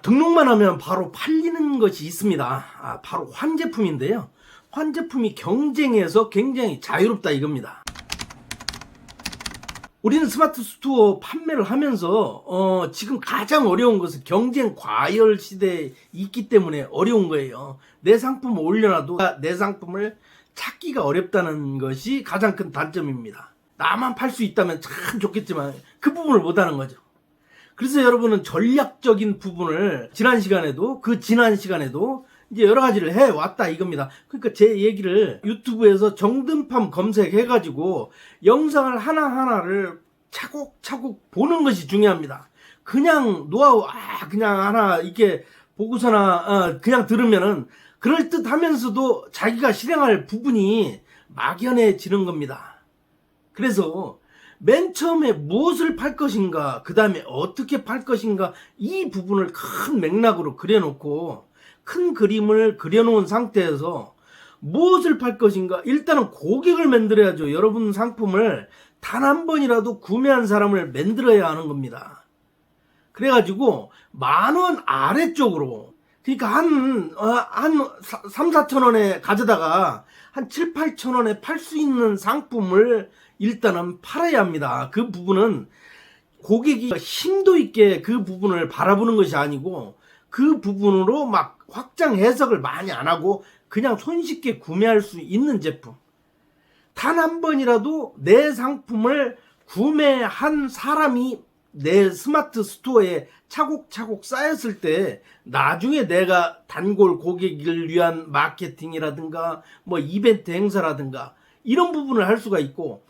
아, 등록만 하면 바로 팔리는 것이 있습니다. 아, 바로 환제품인데요. 환제품이 경쟁에서 굉장히 자유롭다 이겁니다. 우리는 스마트 스토어 판매를 하면서 어, 지금 가장 어려운 것은 경쟁 과열 시대에 있기 때문에 어려운 거예요. 내 상품을 올려놔도 내 상품을 찾기가 어렵다는 것이 가장 큰 단점입니다. 나만 팔 수 있다면 참 좋겠지만 그 부분을 못하는 거죠. 그래서 여러분은 전략적인 부분을 지난 시간에도 그 지난 시간에도 이제 여러 가지를 해 왔다 이겁니다. 그러니까 제 얘기를 유튜브에서 정든팜 검색해 가지고 영상을 하나하나를 차곡차곡 보는 것이 중요합니다. 그냥 노하우, 아, 그냥 하나 이렇게 보고서나, 어, 그냥 들으면은 그럴듯 하면서도 자기가 실행할 부분이 막연해지는 겁니다. 그래서 맨 처음에 무엇을 팔 것인가, 그 다음에 어떻게 팔 것인가, 이 부분을 큰 맥락으로 그려놓고 큰 그림을 그려놓은 상태에서 무엇을 팔 것인가, 일단은 고객을 만들어야죠. 여러분 상품을 단 한 번이라도 구매한 사람을 만들어야 하는 겁니다. 그래가지고 만 원 아래쪽으로 그러니까 한, 어, 한 3, 4천 원에 가져다가 한 7, 8천 원에 팔 수 있는 상품을 일단은 팔아야 합니다. 그 부분은 고객이 심도 있게 그 부분을 바라보는 것이 아니고 그 부분으로 막 확장 해석을 많이 안 하고 그냥 손쉽게 구매할 수 있는 제품. 단 한 번이라도 내 상품을 구매한 사람이 내 스마트 스토어에 차곡차곡 쌓였을 때 나중에 내가 단골 고객을 위한 마케팅이라든가 뭐 이벤트 행사라든가 이런 부분을 할 수가 있고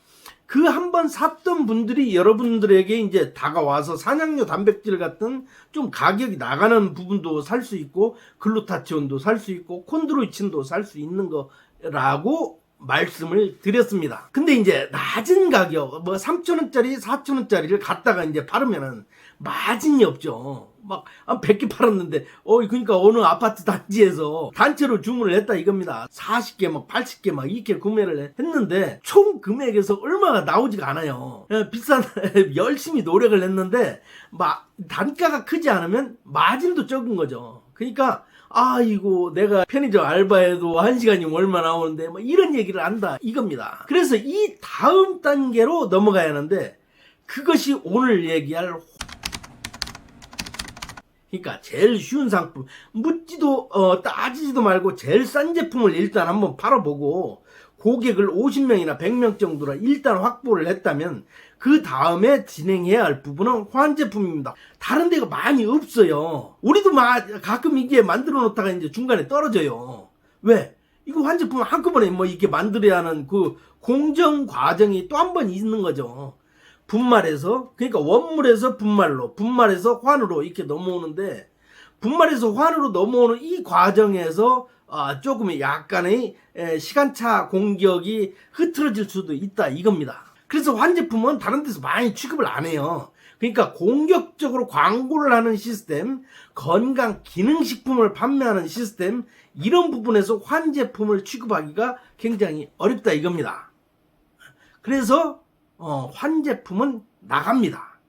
그 한 번 샀던 분들이 여러분들에게 이제 다가와서 산양료 단백질 같은 좀 가격이 나가는 부분도 살 수 있고 글루타치온도 살 수 있고 콘드로이친도 살 수 있는 거라고 말씀을 드렸습니다. 근데 이제 낮은 가격, 뭐 3,000원짜리, 4,000원짜리를 갖다가 이제 팔으면은 마진이 없죠. 막, 한 100개 팔았는데, 어, 그러니까 어느 아파트 단지에서 단체로 주문을 했다 이겁니다. 40개, 막 80개, 막 이렇게 구매를 했는데, 총 금액에서 얼마가 나오지가 않아요. 예, 비싼, 열심히 노력을 했는데, 막, 단가가 크지 않으면 마진도 적은 거죠. 그러니까, 아이고 내가 편의점 알바해도 한 시간이 얼마 나오는데 뭐 이런 얘기를 한다 이겁니다. 그래서 이 다음 단계로 넘어가야 하는데 그것이 오늘 얘기할 그러니까 제일 쉬운 상품 묻지도 어, 따지지도 말고 제일 싼 제품을 일단 한번 팔아보고 고객을 50명이나 100명 정도로 일단 확보를 했다면 그 다음에 진행해야 할 부분은 환제품입니다. 다른 데가 많이 없어요. 우리도 마, 가끔 이게 만들어 놓다가 이제 중간에 떨어져요. 왜? 이거 환제품 한꺼번에 뭐 이렇게 만들어야 하는 그 공정 과정이 또 한 번 있는 거죠. 분말에서 그러니까 원물에서 분말로 분말에서 환으로 이렇게 넘어오는데 분말에서 환으로 넘어오는 이 과정에서 아, 조금의 약간의 에, 시간차 공격이 흐트러질 수도 있다 이겁니다. 그래서 환제품은 다른 데서 많이 취급을 안 해요. 그러니까 공격적으로 광고를 하는 시스템, 건강 기능식품을 판매하는 시스템 이런 부분에서 환제품을 취급하기가 굉장히 어렵다 이겁니다. 그래서 어, 환제품은 나갑니다.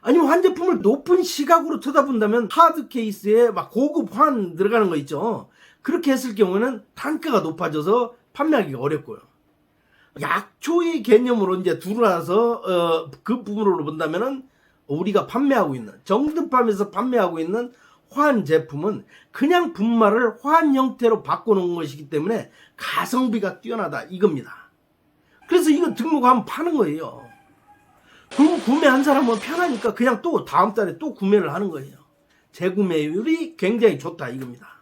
아니면 환제품을 높은 시각으로 쳐다본다면 하드 케이스에 막 고급 환 들어가는 거 있죠. 그렇게 했을 경우에는 단가가 높아져서 판매하기가 어렵고요. 약초의 개념으로 이제 들어와서 어, 그 부분으로 본다면은 우리가 판매하고 있는 정든팜에서 판매하고 있는 화한 제품은 그냥 분말을 화한 형태로 바꿔놓은 것이기 때문에 가성비가 뛰어나다 이겁니다. 그래서 이거 등록하면 파는 거예요. 그리고 구매한 사람은 편하니까 그냥 또 다음 달에 또 구매를 하는 거예요. 재구매율이 굉장히 좋다 이겁니다.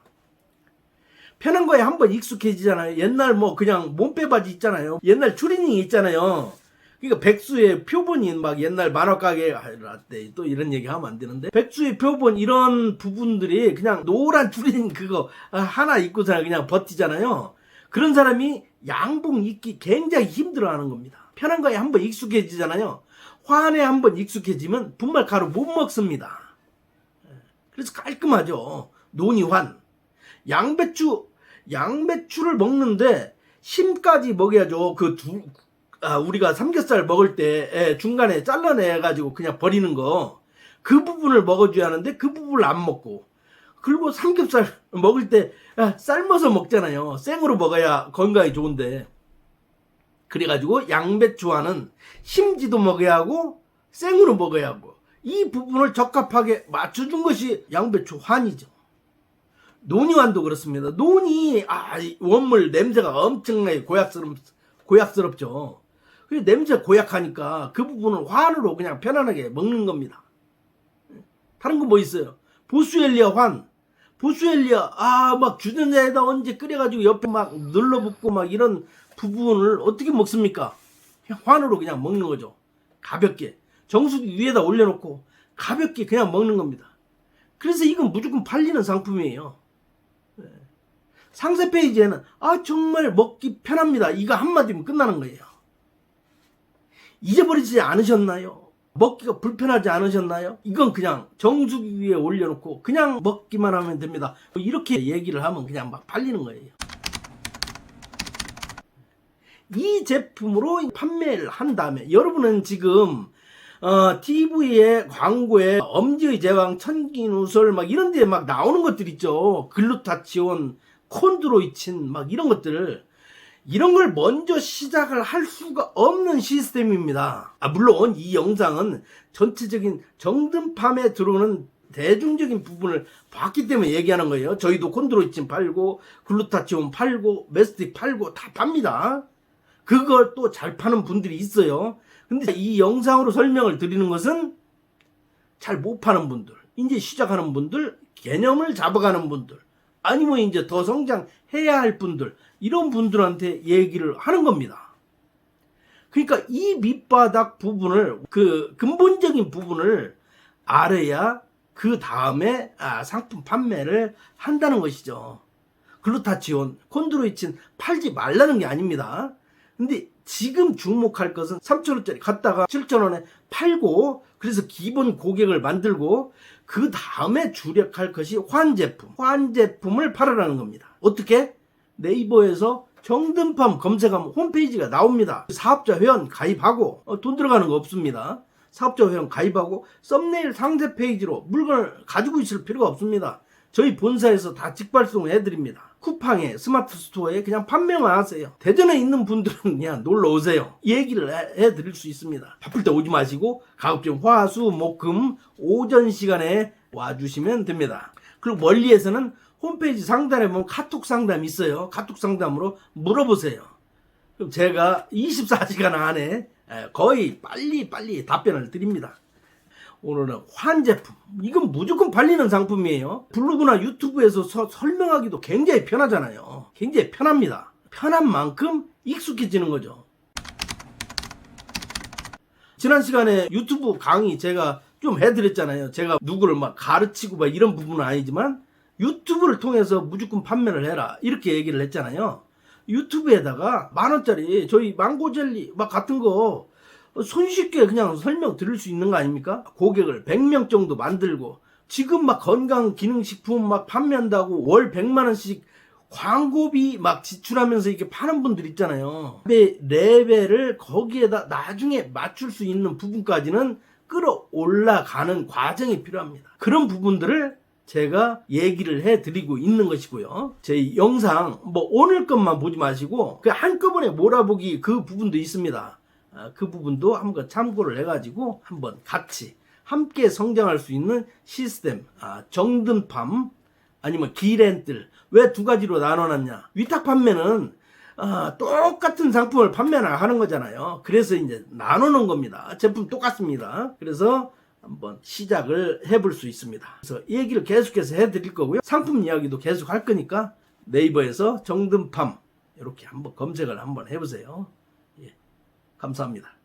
편한 거에 한 번 익숙해지잖아요. 옛날 뭐 그냥 몸빼 바지 있잖아요. 옛날 추리닝 있잖아요. 그러니까 백수의 표본이 막 옛날 만화 가게 할때 또 이런 얘기 하면 안 되는데 백수의 표본 이런 부분들이 그냥 노란 추리닝 그거 하나 입고서 그냥 버티잖아요. 그런 사람이 양복 입기 굉장히 힘들어하는 겁니다. 편한 거에 한번 익숙해지잖아요. 화환에 한번 익숙해지면 분말 가루 못 먹습니다. 그래서 깔끔하죠. 논이환. 양배추 양배추를 먹는데 심까지 먹여야죠. 그 두, 아, 우리가 삼겹살 먹을 때 예, 중간에 잘라내 가지고 그냥 버리는 거. 그 부분을 먹어줘야 하는데 그 부분을 안 먹고 그리고 삼겹살 먹을 때 아, 삶아서 먹잖아요. 생으로 먹어야 건강에 좋은데 그래가지고 양배추와는 심지도 먹어야 하고 생으로 먹어야 하고 이 부분을 적합하게 맞춰준 것이 양배추 환이죠. 논이환도 그렇습니다. 논이 아, 이 원물 냄새가 엄청나게 고약스럽, 고약스럽죠. 그 냄새 고약하니까 그 부분을 환으로 그냥 편안하게 먹는 겁니다. 다른 거 뭐 있어요? 보수엘리아 환. 보수엘리아 아 막 주전자에다 언제 끓여가지고 옆에 막 눌러붙고 막 이런 부분을 어떻게 먹습니까? 환으로 그냥 먹는 거죠. 가볍게 정수기 위에다 올려놓고 가볍게 그냥 먹는 겁니다. 그래서 이건 무조건 팔리는 상품이에요. 네. 상세 페이지에는 아 정말 먹기 편합니다. 이거 한마디면 끝나는 거예요. 잊어버리지 않으셨나요? 먹기가 불편하지 않으셨나요? 이건 그냥 정수기 위에 올려놓고 그냥 먹기만 하면 됩니다. 이렇게 얘기를 하면 그냥 막 팔리는 거예요. 이 제품으로 판매를 한 다음에 여러분은 지금 어, TV에 광고에 엄지의 제왕, 천기누설 막 이런 데 막 나오는 것들 있죠. 글루타치온, 콘드로이친 막 이런 것들 이런 걸 먼저 시작을 할 수가 없는 시스템입니다. 아, 물론 이 영상은 전체적인 정든팜에 들어오는 대중적인 부분을 봤기 때문에 얘기하는 거예요. 저희도 콘드로이친 팔고, 글루타치온 팔고, 메스틱 팔고 다 팝니다. 그걸 또 잘 파는 분들이 있어요. 근데 이 영상으로 설명을 드리는 것은 잘 못 파는 분들, 이제 시작하는 분들, 개념을 잡아가는 분들, 아니면 이제 더 성장해야 할 분들, 이런 분들한테 얘기를 하는 겁니다. 그러니까 이 밑바닥 부분을, 그 근본적인 부분을 알아야 그 다음에 아, 상품 판매를 한다는 것이죠. 글루타치온, 콘드로이친 팔지 말라는 게 아닙니다. 근데 지금 주목할 것은 3,000원짜리 갖다가 7,000원에 팔고 그래서 기본 고객을 만들고 그 다음에 주력할 것이 환 제품. 환 제품을 팔으라는 겁니다. 어떻게? 네이버에서 정든팜 검색하면 홈페이지가 나옵니다. 사업자 회원 가입하고 어, 돈 들어가는 거 없습니다. 사업자 회원 가입하고 썸네일 상세 페이지로 물건을 가지고 있을 필요가 없습니다. 저희 본사에서 다 직발송 해 드립니다. 쿠팡에 스마트 스토어에 그냥 판매만 하세요. 대전에 있는 분들은 그냥 놀러 오세요. 얘기를 해, 해드릴 수 있습니다. 바쁠 때 오지 마시고 가급적 화수 목금 오전 시간에 와주시면 됩니다. 그리고 멀리에서는 홈페이지 상단에 보면 카톡 상담 있어요. 카톡 상담으로 물어보세요. 그럼 제가 24시간 안에 거의 빨리 빨리 답변을 드립니다. 오늘은 환 제품. 이건 무조건 팔리는 상품이에요. 블로그나 유튜브에서 서- 설명하기도 굉장히 편하잖아요. 굉장히 편합니다. 편한 만큼 익숙해지는 거죠. 지난 시간에 유튜브 강의 제가 좀 해드렸잖아요. 제가 누구를 막 가르치고 막 이런 부분은 아니지만 유튜브를 통해서 무조건 판매를 해라. 이렇게 얘기를 했잖아요. 유튜브에다가 만 원짜리 저희 망고 젤리 막 같은 거 손쉽게 그냥 설명 드릴 수 있는 거 아닙니까? 고객을 100명 정도 만들고 지금 막 건강 기능식품 막 판매한다고 월 100만 원씩 광고비 막 지출하면서 이렇게 파는 분들 있잖아요. 레벨을 거기에다 나중에 맞출 수 있는 부분까지는 끌어올라가는 과정이 필요합니다. 그런 부분들을 제가 얘기를 해드리고 있는 것이고요. 제 영상 뭐 오늘 것만 보지 마시고 그 한꺼번에 몰아보기 그 부분도 있습니다. 아, 그 부분도 한번 참고를 해가지고 한번 같이 함께 성장할 수 있는 시스템, 아, 정든팜 아니면 기렌뜰 왜 두 가지로 나눠놨냐? 위탁 판매는 아, 똑같은 상품을 판매를 하는 거잖아요. 그래서 이제 나누는 겁니다. 제품 똑같습니다. 그래서 한번 시작을 해볼 수 있습니다. 그래서 이 얘기를 계속해서 해드릴 거고요. 상품 이야기도 계속 할 거니까 네이버에서 정든팜 이렇게 한번 검색을 한번 해보세요. 예, 감사합니다.